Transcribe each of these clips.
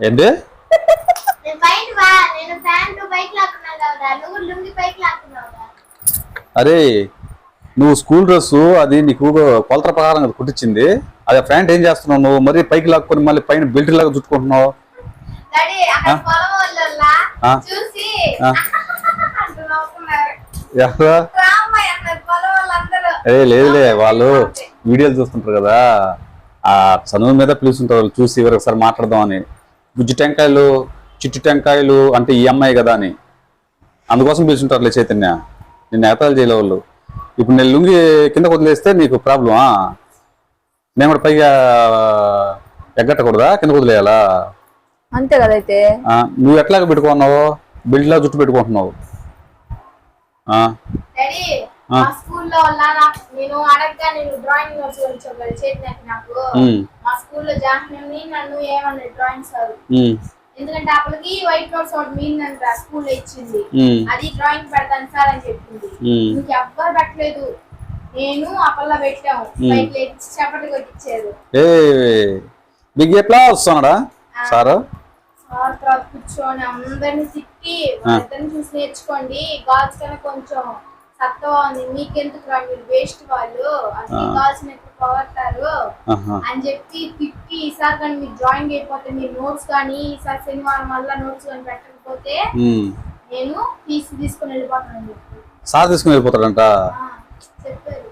కదా అరే నువ్వు స్కూల్ డ్రెస్ అది నీకు కొలత ప్రకారం కదా కుట్టించింది. అది ప్యాంట్ ఏం చేస్తున్నావు నువ్వు? మరి పైకి లాక్కొని మళ్ళీ పైన బెల్ట్ లాగా చుట్టుకుంటున్నావు. ఏ లేదులే వాళ్ళు వీడియోలు చూస్తుంటారు కదా. ఆ చనువు మీద పిలుస్తుంటారు వాళ్ళు చూసి ఒకసారి మాట్లాడదామని. బుజ్జి టెంకాయలు చిట్టు టెంకాయలు అంటే ఈ అమ్మాయి కదా అని. అందుకోసం పిలుచుంటారులే చైతన్య. నిన్ను ఏతాలు చేయలే వాళ్ళు ఇప్పుడు నేను లుంగి కింద వదిలేస్తే నీకు ప్రాబ్లమా? నేను కూడా పైగా ఎగ్గట్టకూడదా? కింద వదిలేయాలా అంతే కదా అయితే. ఆ, నువ్వు ఎట్లాగ పెట్టుకున్నావు? బిల్డ్లా జుట్టు పెట్టుకుంటున్నావు. మా స్కూల్లో నేను అడగగా నేను డ్రాయింగ్ నోట్స్ గురించి ఒకటి చేతినాక నాకు. మా స్కూల్లో జాహ్నవి నన్ను ఏమన్నా డ్రాయింగ్ సార్ ఎందుకంటే అప్పటికి వైట్ నోట్స్ ఒకటి మీందంట స్కూల్లో ఇచ్చింది. అది డ్రాయింగ్ పెడతాను సార్ అని చెప్పింది. ఉమ్. ఇంక ఎవ్వరు పెట్టలేదు. నేను అప్పల్లో పెట్టాము. బయట లేచి చప్పటి కొట్టించారు ఏ బిగ్ ఎట్లా వస్తున్నాడా? సారు? సార్ తర్వాత కూర్చొని అందరిని తిట్టి చూసి నేర్చుకోండి. గాల్స్ కన్నా కొంచెం సత్తువ ఉంది మీకెందుకు రా మీరు వేస్ట్ వాళ్ళు. అసలు ఎక్కువ పోగొట్టారు. అని చెప్పి తిట్టి ఈసారి కానీ మీరు డ్రాయింగ్ అయిపోతే మీరు నోట్స్ కానీ ఈసారి శనివారం మళ్ళీ నోట్స్ కానీ పెట్టకపోతే. నేను తీసి తీసుకొని వెళ్ళిపోతానని చెప్పి. సార్ తీసుకుని వెళ్ళిపోతాడంట? చెప్పారు.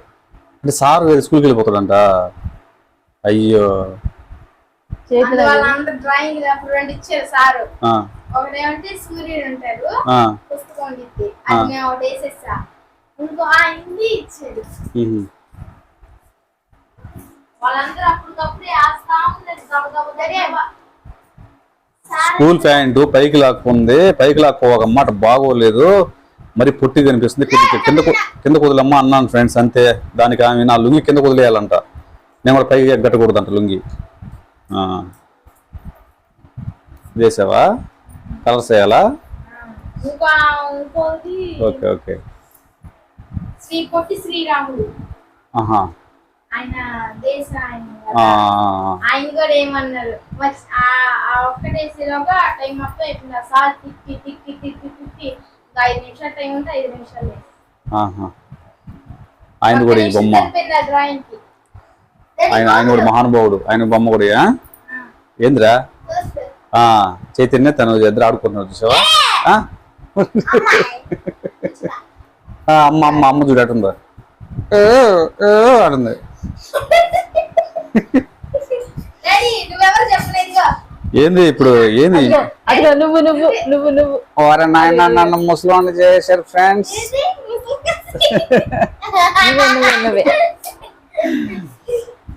అంటే సార్ వేరే స్కూల్కి వెళ్ళిపోతాడంట? అయ్యో. వాళ్ళందరూ డ్రాయింగ్ అప్పుడు రెండు ఇచ్చారు సారు. ఆ, ఒకటేమంటే సూర్యుడు ఉంటారు. పుస్తకం ఉండిద్ది అది నేను ఒకటి వేసేసా. ఇంకో ఆ హిందీ ఉహు. వాళ్ళందరూ అప్పటికప్పుడే వేస్తా స్కూల్ ప్యాంటు పైకి లాక్కుంది. పైకి లాక్కోక మాట బాగోలేదు. మరి పొట్టి కనిపిస్తుంది. కింద కింద కింద కుదలమ్మ అన్నాను ఫ్రెండ్స్ అంతే. దానికి ఆమె నా లుంగి కింద కుదిలేయాలంట. నేను కూడా పైకి ఎగ్గట్టకూడదంట లుంగి. వేసావా? కలర్స్ వేయాలా? Okay okay. శ్రీ పొట్టి శ్రీరాముడు ఆహా. ఆయన దేశ ఆయన కూడా ఏమన్నారు? వచ్చి ఆ- ఆ టైం మొత్తం అయిపోయింది. సార్ తిప్పి తిప్పి తిప్పి తిప్పి ఐదు నిమిషాలు టైం ఉంటే ఐదు నిమిషాలు. ఆయన కూడా ఈ బొమ్మ. ఆయన ఆయన కూడా మహానుభావుడు. ఆయన బొమ్మ కూడా? ఏందిరా? ఆ చైతన్య తను ఇద్దరు ఆడుకున్నారు చూసావా? అమ్మ అమ్మ అమ్మ చూడటుందా డాడీ నువ్వెవరు చెప్పలేదుగా ఏంది ఇప్పుడు ఏంది నువ్వు నువ్వు నువ్వు నువ్వు వారి నాయన నన్ను ముసలోని చేశారు ఫ్రెండ్స్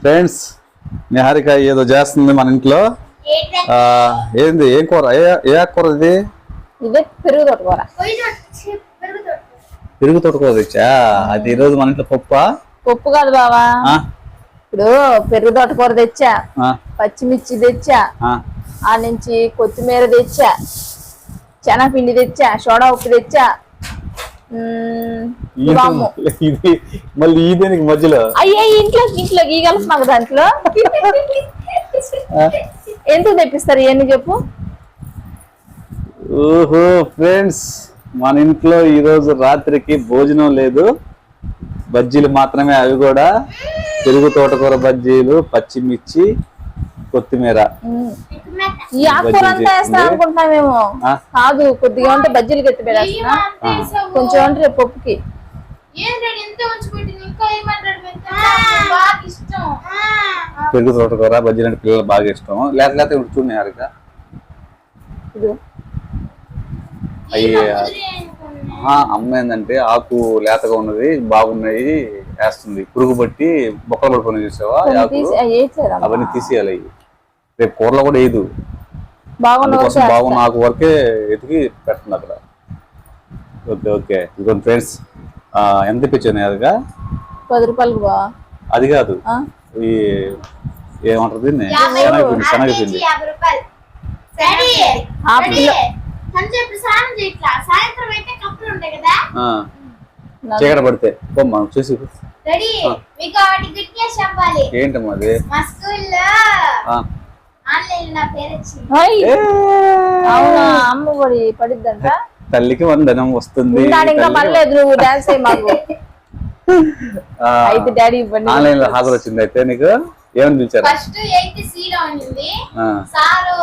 ఫ్రెండ్స్ నిహారిక ఏదో చేస్తుంది మన ఇంట్లో ఆ, ఏంది ఏం కూర ఏ ఏ కూర ఇది ఇదే పెరుగు తోటకూర పెరుగు తోటకూర తెచ్చా? అది ఈరోజు మన ఇంట్లో పప్పా? పప్పు కాదు బావా? ఇప్పుడు పెరుగు తోటకూర తెచ్చా? పచ్చిమిర్చి తెచ్చా. ఆ? నుంచి కొత్తిమీర తెచ్చా. శనగపిండి తెచ్చా. సోడా ఉప్పు తెచ్చా. ఇది- మళ్ళీ ఈ దేనికి మధ్యలో? అయ్యే ఇంట్లో ఇంట్లో గీగలసి మాకు దాంట్లో? ఎందుకు తెప్పిస్తారు ఇవన్నీ చెప్పు? ఓహో ఫ్రెండ్స్. మన ఇంట్లో ఈ రోజు రాత్రికి భోజనం లేదు. బజ్జీలు మాత్రమే అవి కూడా పెరుగు తోటకూర బజ్జీలు పచ్చిమిర్చి కొత్తిమీర. మ్మ్. ఈ ఆకుకూర అంతా వేస్తా అనుకుంటున్నామేమో ఆ? కాదు కొద్దిగా ఉంటే బజ్జీలు గట్టి పెడేస్తున్నా కొంచెం ఉంటే రేపు పప్పుకి. పెరుగు తోటకూర బజ్జీలు అంటే పిల్లలు బాగా ఇష్టం. లేకపోతే చూడండి హారిక ఇదిగో. ఆ, అమ్మ ఏంటంటే ఆకు లేతగా ఉన్నది బాగున్నాయి వేస్తుంది. పురుగు పట్టి బొక్కలు పడిపోయినాయి చూసావా? అవి అవన్నీ తీసేయాలి అవి రేపు కూరలో కూడా వేయదు. బాగున్న అందుకోసం బాగున్న ఆకు వరకే ఎతికి పెట్టండి అక్కడ. Okay okay. ఇంకొక ఫ్రెండ్స్ ఎంత తెప్పించాను అదిగా పది రూపాయలకి బా. అది కాదు. ఆ? ఈ ఏమంటారు దీన్ని? శనగపిండి శనగపిండి. రూపాయలు. హాఫ్ కిలో సంజయ్ ఇప్పుడు స్నానం చేయట్లా? సాయంత్రం అయితే కప్పులు ఉంటాయి కదా? ఆ, చీకట పడితే. బొమ్మ చూసి. డాడీ మీకు ఒకటి గుడ్ న్యూస్ చెప్పాలి. ఏంటమ్మా అది? మా స్కూల్లో ఆ, ఆన్లైన్ నా పేరు వచ్చింది. హై! ఏ! అవునా? అమ్మ పడిద్దంట? తల్లికి వందనం వస్తుంది. ఇంకా నువ్వు డాన్స్ అయ్యి మాకు. ఆ, అయితే డాడీ ఇవ్వండి. ఆన్లైన్లో హాజరు వచ్చింది అయితే నీకు? ఏమని పిలిచారు ఫస్ట్ ఎయిత్ సి లో ఉంది ఆ, సారు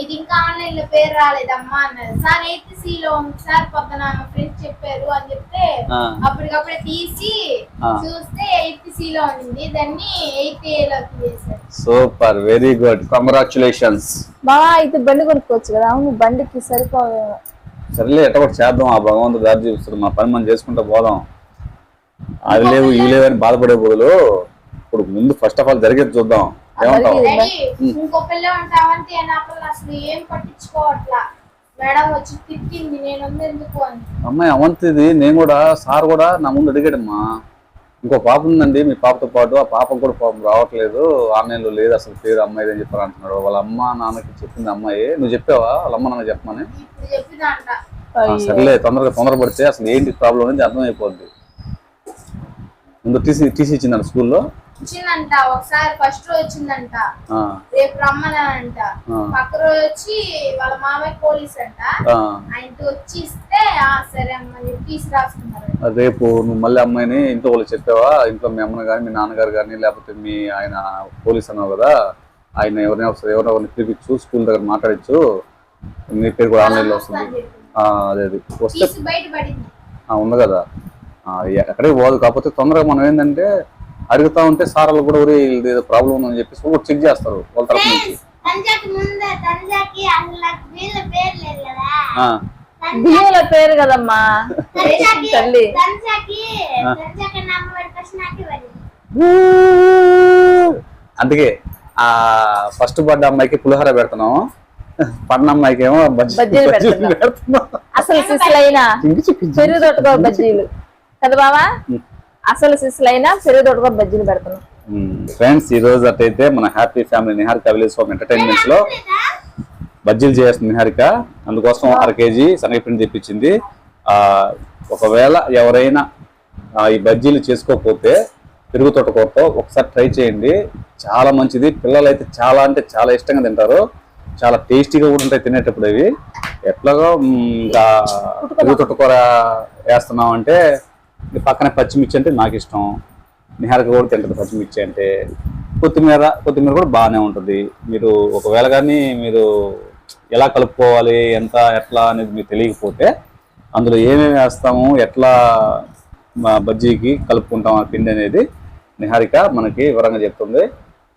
ఇది ఇంకా ఆన్లైన్లో పేరు రాలేదమ్మా అన్నారు. సార్ ఎయిత్ సి లో ఉంది సార్ పొద్దున మా ఫ్రెండ్స్ చెప్పారు అని చెప్తే. అప్పటికప్పుడే తీసి. చూస్తే ఎయిత్ సి లో ఉంది దాన్ని ఎయిత్ ఏ లోకి చేశారు సూపర్ వెరీ గుడ్. కంగ్రాచులేషన్స్ బావా అయితే బండి కొనుక్కోవచ్చు కదా. అవును బండికి సరిపోవేమో. సరేలే ఎట్ట చేద్దాం. ఆ భగవంతుడు దారి చూపిస్తాడు. మా పని మనం చేసుకుంటూ పోదాం. అది లేవు ఇవి లేవు అని బాధపడే బదులు ఇప్పుడు ముందు ఫస్ట్ ఆఫ్ ఆల్ జరిగేది చూద్దాం. ఏమంటావు? జరిగేది. డాడీ ఇంకో పిల్ల ఉంటావంటే నా పిల్ల అసలు ఏం పట్టించుకోవట్లా? మేడం వచ్చి తిట్టింది నేను ఎందుకు అని. అమ్మాయి అవంతిది నేను కూడా సార్ కూడా నా ముందు అడిగాడమ్మా. ఇంకో పాప ఉందండి మీ పాపతో పాటు ఆ పాప కూడా పాపం రావట్లేదు ఆన్లైన్లో లేదు అసలు పేరు అమ్మాయి అని చెప్పారు అంటున్నాడు. వాళ్ళ అమ్మ నాన్నకి చెప్పింది అమ్మాయి. నువ్వు చెప్పావా? వాళ్ళ అమ్మ నాన్న చెప్పమని? సర్లే తొందరగా తొందరపడితే అసలు ఏంటి ప్రాబ్లం అనేది అర్థమైపోద్ది. ముందు టీసీ టీసీ ఇచ్చిందంట స్కూల్లో. వచ్చిందంట ఒకసారి ఫస్ట్ రోజు వచ్చిందంట. రేపు రమ్మనంట. పక్క రోజు వచ్చి వాళ్ళ మామయ్య పోలీస్ అంట. ఆయనతో వచ్చి ఇస్తే సరే అమ్మ అని చెప్పి తీసి రాసుకున్నారు రేపు నువ్వు మళ్ళీ అమ్మాయిని ఇంట్లో వాళ్ళు చెప్పావా? ఇంట్లో మీ అమ్మని కానీ మీ నాన్నగారు కానీ లేకపోతే మీ ఆయన పోలీస్ అన్నావు కదా? ఆయన ఎవరైనా ఒకసారి ఎవరైనా పిలిపించు స్కూల్ దగ్గర మాట్లాడచ్చు నీ పేరు కూడా ఆన్లైన్లో వస్తుంది. ఆ, అదే అది. వస్తే ఉంది కదా. ఎక్కడికి పోదు. కాకపోతే తొందరగా మనం ఏంటంటే అడుగుతా ఉంటే సార్ వాళ్ళు కూడా ఊరి ఏదో ప్రాబ్లం ఉందని చెప్పేసి కూడా చెక్ చేస్తారు వాళ్ళ తరఫు నుంచి. తనజాకి ముందు తనజాకి అసలు నాకు వీళ్ళ పేరు బియ్యంలో కదమ్మా తల్లి. అందుకే ఆ ఫస్ట్ బర్త్డే అమ్మాయికి పులిహోర పెడుతున్నాం పడిన అమ్మాయికి ఏమో బజ్జీ బజ్జీలు పెడుతున్నాం. అసలు సిస్లైనా. పెరుగు తొట్టుకో బజ్జీలు. కదా బావా? అసలు సిస్లైనా తొట్టుకో బజ్జీలు పెడుతున్నాం. ఫ్రెండ్స్ ఈ రోజు అట్టయితే మన happy family Niharika village home ఎంటర్టైన్మెంట్స్లో బజ్జీలు చేస్తుంది నిహారిక. అందుకోసం అర కేజీ శనగపిండి తెప్పించింది. ఆ ఒకవేళ ఎవరైనా ఈ బజ్జీలు చేసుకోకపోతే పెరుగు తోటకూరతో ఒకసారి ట్రై చేయండి. చాలా మంచిది. పిల్లలు అయితే చాలా అంటే చాలా ఇష్టంగా తింటారు. చాలా టేస్టీగా కూడా ఉంటాయి తినేటప్పుడు ఇవి ఎట్లాగో ఇంకా పెరుగు తోటకూర వేస్తున్నాం అంటే పక్కనే పచ్చిమిర్చి అంటే నాకు ఇష్టం. నిహారిక కూడా తింటుంది పచ్చిమిర్చి అంటే. కొత్తిమీర కొత్తిమీర కూడా బాగానే ఉంటుంది. మీరు ఒకవేళ కానీ మీరు ఎలా కలుపుకోవాలి ఎంత ఎట్లా అనేది మీకు తెలియకపోతే అందులో ఏమేమి వేస్తాము ఎట్లా మా బజ్జీకి కలుపుకుంటాం ఆ పిండి అనేది నిహారిక మనకి వివరంగా చెప్తుంది.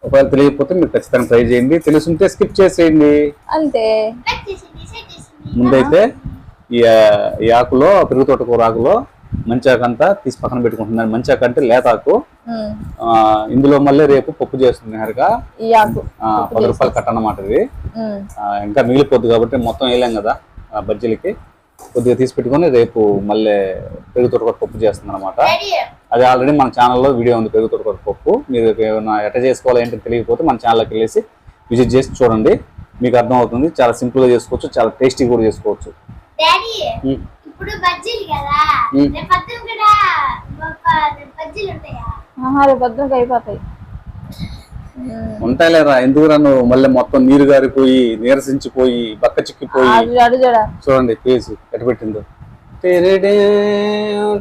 ఒకవేళ తెలియకపోతే మీరు ఖచ్చితంగా ట్రై చేయండి. తెలుసుంటే స్కిప్ చేసేయండి. అంతే. ముందైతే ఈ ఆ- ఈ ఆకులో పెరుగు తోటకూర ఆకులో మంచి ఆకు అంతా తీసి పక్కన పెట్టుకుంటున్నాను. మంచి ఆకు అంటే లేత ఆకు ఉమ్. ఆ, ఇందులో మళ్ళీ రేపు పప్పు చేస్తుంది పది రూపాయలు కట్ట అన్నమాట ఇది. ఇంకా మిగిలిపోద్ది కాబట్టి మొత్తం వేయలేం కదా బజ్జీలకి. కొద్దిగా తీసి పెట్టుకొని రేపు మళ్ళీ పెరుగు తోటకూర పప్పు చేస్తుంది అనమాట అది ఆల్రెడీ మన ఛానల్లో వీడియో ఉంది పెరుగు తోటకూర పప్పు. మీరు ఏమైనా ఎట్ట చేసుకోవాలి ఏంటో తెలియకపోతే మన ఛానల్కి వెళ్ళేసి విజిట్ చేసి చూడండి. మీకు అర్థమవుతుంది చాలా సింపుల్గా చేసుకోవచ్చు చాలా టేస్టీ కూడా చేసుకోవచ్చు. ఇప్పుడు బజ్జీలు కదా. రేపు కూడా ఒక బజ్జీలు ఉంటాయా? ఆహా రేపు పొద్దునకి అయిపోతాయి. ఉంటాయిలేరా? ఎందుకురా నువ్వు? మళ్ళీ మొత్తం నీరు గారిపోయి నీరసించిపోయి బక్క చిక్కిపోయి. చూడండి ఫేస్ ఎట్ట పెట్టిందో. టెరెడే,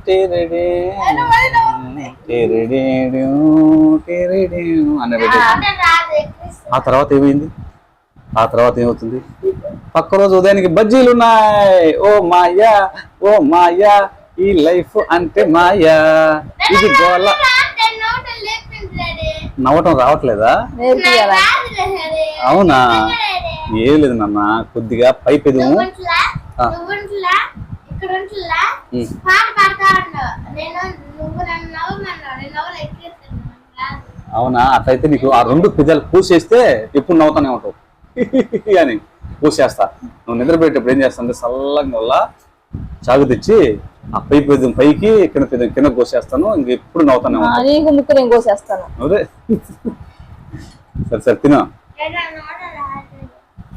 టెరెడే, టెరెడేడు, టెరెడే అని పెట్టేసి. రాదు ఎక్కువ ఆ తర్వాత ఏమైంది? ఆ తర్వాత ఏమవుతుంది? పక్క రోజు ఉదయానికి బజ్జీలు ఉన్నాయి. ఓ మాయా ఓ మాయా ఈ లైఫ్ అంటే మాయా. ఇది గోళ నవ్వటం రావట్లేదా? అవునా? ఏం లేదు నాన్న కొద్దిగా పై పెదము అవునా? అట్లయితే నీకు ఆ రెండు పెదాలు పూసేస్తే ఎప్పుడు నవ్వుతానే ఉంటావు. అని. పూసేస్తా. నువ్వు నిద్రపోయేటప్పుడు ఏం చేస్తానంటే చల్లంగా వల్ల చాకు తెచ్చి ఆ పై పెదం పైకి కింద పెదం కింద కోసేస్తాను. ఇంక ఎప్పుడు నవ్వుతానే ముక్కు నేను కోసేస్తాను. అదే. సరే సరే తిను.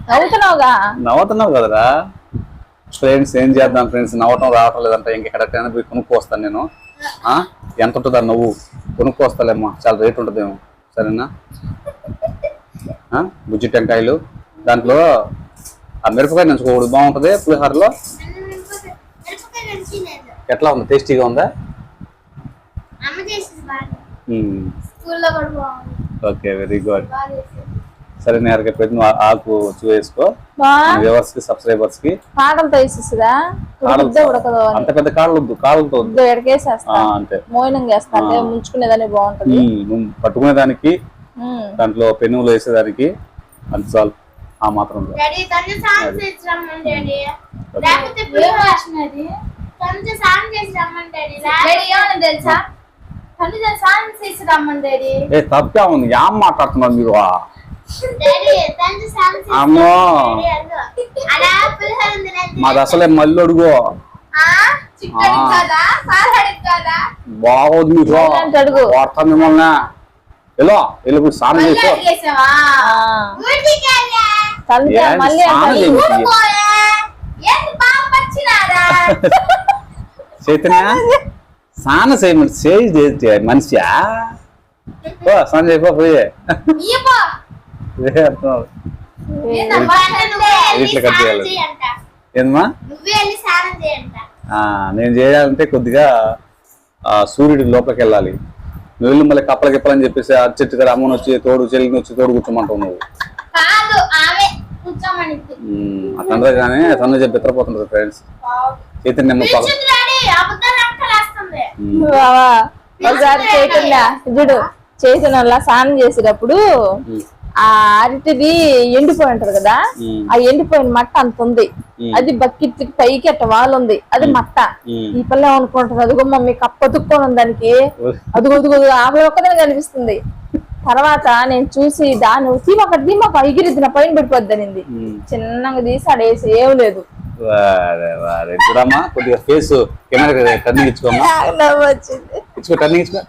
నవ్వుతున్నావుగా? నవ్వుతున్నావు కదరా? ఫ్రెండ్స్ ఏం చేద్దాం ఫ్రెండ్స్? నవ్వటం రావటం లేదంటే. ఇంకెక్కడికైనా పోయి కొనుక్కొస్తాను నేను. ఆ? ఎంత ఉంటుందా నువ్వు? కొనుక్కొస్తాలేమ్మా. చాలా రేట్ ఉంటుందేమో. సరేనా? ఆ, బుజ్జి టెంకాయలు. దాంట్లో ఆ మిరపకాయ నంచుకోకూడదు. బాగుంటుంది పులిహోరలో? ఎట్లా ఉంది? టేస్టీగా ఉందా? Okay very good. సరే నేరుగా పెట్టి ఆకు వేసుకో. బా. వ్యూవర్స్కి సబ్స్క్రైబర్స్కి కాడలతో కాడలతో. ఉడకదు అని అంత పెద్ద కాళ్ళు వద్దు ఎడకేసేస్తా. ఆ, అంతే. మోయినం చేస్తా అంటే ముంచుకునేదాన్ని బాగుంటది. మ్మ్. నువ్వు పట్టుకునే దానికి ఉమ్. దాంట్లో పెనుగులు వేసేదానికి అంత చాలు. ఆ మాత్రం లేకపోతే చేసి ఏమన్నా తెలుసా? తను చేసి ఏ తప్పే ఉంది. ఏం మాట్లాడుతున్నారు మీరు? అమ్మో. మాది అసలే మళ్ళీ అడుగు. బాగోదు మీకు. వార్త మిమ్మల్ని. ఎలా వెళ్ళి స్నానం చేసుకో స్నానం చైతన్య స్నానం చేయమని చేయి చేస్తే మనిషా ఓ స్నానం చేయపో పోయే ఇట్లా కట్ చేయాలి. ఏందమ్మా? నేను చేయాలంటే కొద్దిగా ఆ, సూర్యుడి లోపలికి వెళ్ళాలి. నువ్వు వెళ్ళి మళ్ళీ కప్పల గిప్పలని చెప్పేసి ఆ చెట్టు అమ్మని వచ్చి తోడు చెల్లిని వచ్చి తోడు కూర్చోమంటావు నువ్వు. అట్లా కానీ తను చెప్పి ఫ్రెండ్స్ చైతన్య ఒకసారి చూడు స్నానం చేసేటప్పుడు ఆ అరటిది ఎండిపోయి ఉంటది కదా ఆ ఎండిపోయిన మట్ట అంత ఉంది. అది బకెట్ పైకి అట్ట వాళ్ళు ఉంది అది మట్ట. ఈ పిల్ల ఏమనుకుంటుంది అదిగో మమ్మీ కప్ప తుక్కొని ఉంది దానికి. అదిగో అదిగో ఆమె ఒక్కదని కనిపిస్తుంది. తర్వాత నేను చూసి దాన్ని తీమొక తీమొక ఎగిరిద్ది నా పైన పడిపోద్దనింది. చిన్నగా తీసి ఆడేసి ఏం లేదు. చూడమ్మా కొద్దిగా ఫేస్ కెమెరా టర్నింగ్ ఇచ్చుకోమ్మా. ఇచ్చుకో టర్నింగ్ ఇచ్చుకో.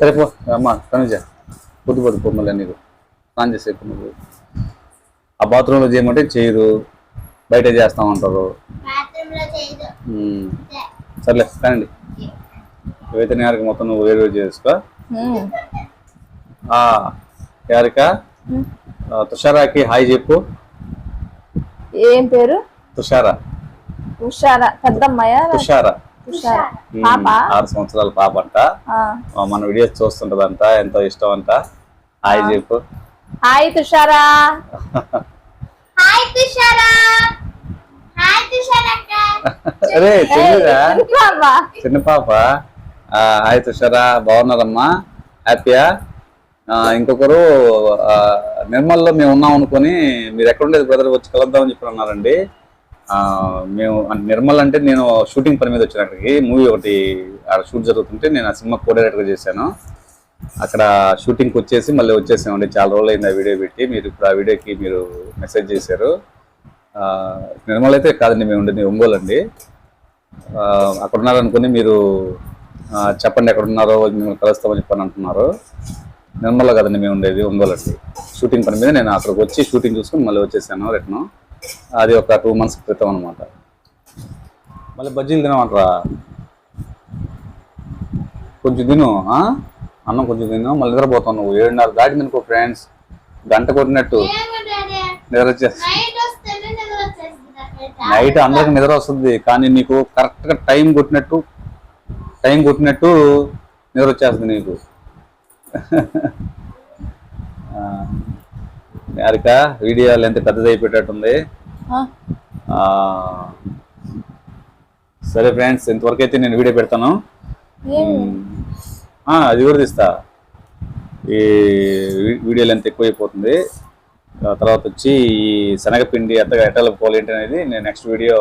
సరే పో. అమ్మా తనుజ పొద్దు పొద్దు పొమ్మలే నీకు. స్నానం చేసే నువ్వు. ఆ బాత్రూంలో చేయమంటే చేయరు. బయట చేస్తామంటారు. సర్లే కానండి ఇవైతే నేరకి మొత్తం నువ్వు వేరు వేరు చేసుకో. యారిక తుషారాకి హాయ్ చెప్పు. ఏం పేరు? తుషారా. పెద్దమ్మాయా? ఆరు సంవత్సరాల పాప అంట. మన వీడియోస్ చూస్తుంటదంట. ఎంతో ఇష్టం అంట. హాయ్ చెప్పు. Hi Tushara. Hi Tushara. Hi అరే ఇంట్లో చిన్న పాప. హాయ్ తుషారా బాగున్నారమ్మా? హ్యాపీయా? ఇంకొకరు నిర్మల్లో మేము ఉన్నాం అనుకొని మీరు ఎక్కడుండేది బ్రదర్ వచ్చి కలుద్దామని చెప్పి అన్నారండి. మేము నిర్మల్ అంటే నేను షూటింగ్ పని మీద వచ్చిన అక్కడికి. మూవీ ఒకటి ఆడ షూట్ జరుగుతుంటే నేను ఆ సినిమా కోఆర్డినేటర్గా చేశాను. అక్కడ షూటింగ్కి వచ్చేసి మళ్ళీ వచ్చేసామండి. చాలా రోజులు అయింది ఆ వీడియో పెట్టి. మీరు ఇప్పుడు ఆ వీడియోకి మీరు మెసేజ్ చేశారు. నిర్మల్ అయితే కాదండి మేము ఉండేది ఒంగోలు అండి. అక్కడ ఉన్నారనుకుని మీరు చెప్పండి ఎక్కడ ఉన్నారో మేము కలుస్తామని చెప్పని అంటున్నారు. నిర్మల్లో కదండి మేము ఉండేది ఒంగోలు అండి షూటింగ్ పని మీద నేను అక్కడికి వచ్చి షూటింగ్ చూసుకుని మళ్ళీ వచ్చేసాను రిటర్న్. అది ఒక టూ మంత్స్ క్రితం అనమాట మళ్ళీ బజ్జీలు తినమంటారా? కొంచెం తిను? అన్నం కొంచెం తిను మళ్ళీ నిద్రపోతావు నువ్వు. ఏడున్నర దాటింది అనుకో ఫ్రెండ్స్. గంట కొట్టినట్టు. నిద్ర నైట్ అందరికి నిద్ర వస్తుంది కానీ నీకు కరెక్ట్గా టైం కొట్టినట్టు టైం కొట్టినట్టు నిద్ర వచ్చేస్తుంది నీకు. ఆ, హారిక వీడియో లెంత్ పెద్దది అయిపోయేటట్టుంది? సరే ఫ్రెండ్స్ ఇంతవరకు అయితే నేను వీడియో పెడతాను. అది కూడా తీస్తా. ఈ వీడియో లెంత్ ఎక్కువైపోతుంది. తర్వాత వచ్చి ఈ శనగపిండి ఎత్తగా ఎట్టలు పోలు ఏంటి అనేది నేను నెక్స్ట్ వీడియో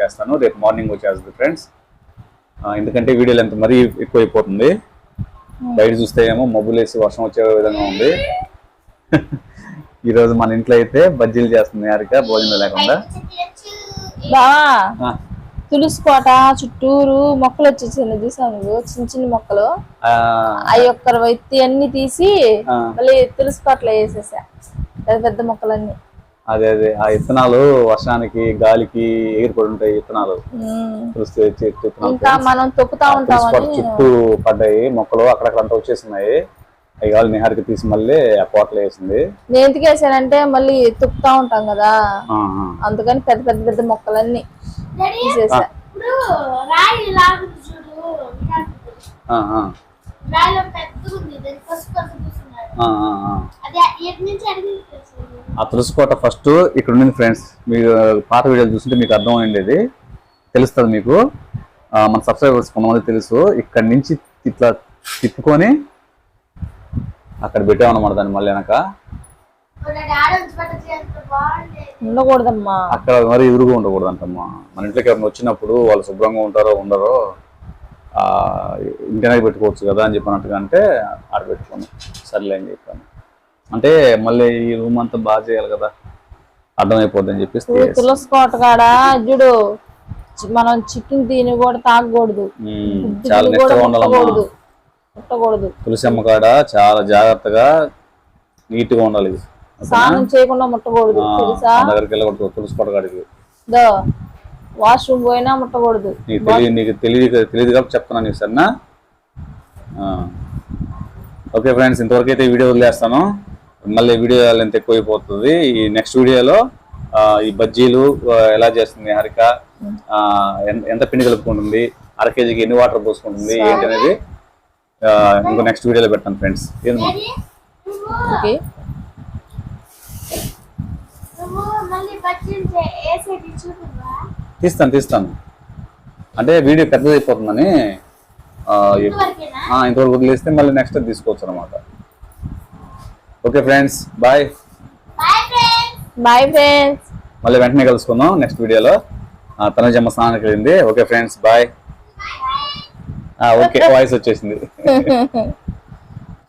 చేస్తాను. రేపు మార్నింగ్ వచ్చేస్తుంది ఫ్రెండ్స్. ఎందుకంటే వీడియో లెంత్ మరీ ఎక్కువైపోతుంది. బయట చూస్తే ఏమో మబ్బులు వేసి వర్షం వచ్చే విధంగా ఉంది. ఈరోజు మన ఇంట్లో అయితే బజ్జీలు చేస్తుంది హారిక భోజనం లేకుండా. తినచ్చు. బా ఆ, తులసి కోట చుట్టూరు మొక్కలు వచ్చేసాను చూసావు నువ్వు చిన్న చిన్న మొక్కలు. యొక్క వ్యక్తి అన్ని తీసి. మళ్ళీ తులసి కోటలో వేసేసా. పెద్ద పెద్ద మొక్కలన్నీ. అదే అదే. ఆ విత్తనాలు వర్షానికి గాలికి ఎగిరిపడి ఉంటాయి. తులసి. చెట్టు పడ్డాయి మొక్కలు అక్కడక్కడంతా వచ్చేస్తున్నాయి అవి కావాలి నిహారికి తీసి మళ్ళీ ఆ పోటలు వేసింది. నేను ఎందుకు వేసానంటే మళ్ళీ తొక్కుతా ఉంటాం కదా. అందుకని పెద్ద పెద్ద పెద్ద మొక్కలన్నీ తీసేసా. రాయిలో పెద్దగా ఉంది ఆ, తులసికోట ఫస్ట్ ఇక్కడ ఉండింది ఫ్రెండ్స్. మీరు పాత వీడియోలు చూస్తుంటే మీకు అర్థం అయ్యేది తెలుస్తుంది మీకు. మన సబ్స్క్రైబర్స్ కొంతమంది తెలుసు. ఇక్కడ నుంచి ఇట్లా తిప్పుకొని అక్కడ పెట్టామన్నమాట దాన్ని మళ్ళీ వెనక. ఉండకూడదమ్మా. అక్కడ మరి ఎదురుగా ఉండకూడదు అంటమ్మా మన ఇంట్లోకి ఎవరైనా వచ్చినప్పుడు వాళ్ళు శుభ్రంగా ఉంటారో ఉండరో ఇంటినే పెట్టుకోవచ్చు కదా అని చెప్పినట్టుగా అంటే ఆడ పెట్టుకోను. సర్లే అని చెప్పాను. అంటే మళ్ళీ ఈ రూమ్ అంతా బాగా చేయాలి కదా. అర్థమైపోద్ది అని చెప్పేసి తులసి కోట కాడ చూడు మనం చికెన్ తిని కూడా తాగకూడదు. చాలా నిష్టగా ఉండాలమ్మా. తులసి అమ్మ కాడ చాలా జాగ్రత్తగా నీట్గా ఉండాలి? స్నానం చేయకుండా ముట్టకూడదు. తెలుసా? దగ్గరికి వెళ్ళకూడదు. తులసి కాడికి. వాష్రూమ్ పోయినా ముట్టకూడదు. నీకు తెలియదు నీకు తెలియదు తెలియదు కాబట్టి చెప్తున్నాను నీకు సరేనా? ఆ. ఓకే ఫ్రెండ్స్ ఇంతవరకు అయితే వీడియో వదిలేస్తాను. మళ్ళీ వీడియో లెంత్ ఎక్కువైపోతుంది. ఈ నెక్స్ట్ వీడియోలో ఆ, ఈ బజ్జీలు ఎలా చేస్తుంది హరిక? ఆ, ఎంత- ఎంత పిండి కలుపుకుంటుంది? అర కేజీకి ఎన్ని వాటర్ పోసుకుంటుంది? ఏంటి అనేది ఆ, ఇంకో నెక్స్ట్ వీడియోలో పెడతాను ఫ్రెండ్స్. ఏందమ్మా నువ్వు ఓకే తీస్తాను తీస్తాను. అంటే వీడియో పెద్దది అయిపోతుందని ఇంతవరకు వదిలేస్తే మళ్ళీ నెక్స్ట్ తీసుకోవచ్చు అనమాట okay friends bye. Bye friends. మళ్ళీ వెంటనే కలుసుకుందాం నెక్స్ట్ వీడియోలో. తనజమ్మ స్నానానికి వెళ్ళింది okay friends bye. Okay voice వచ్చేసింది.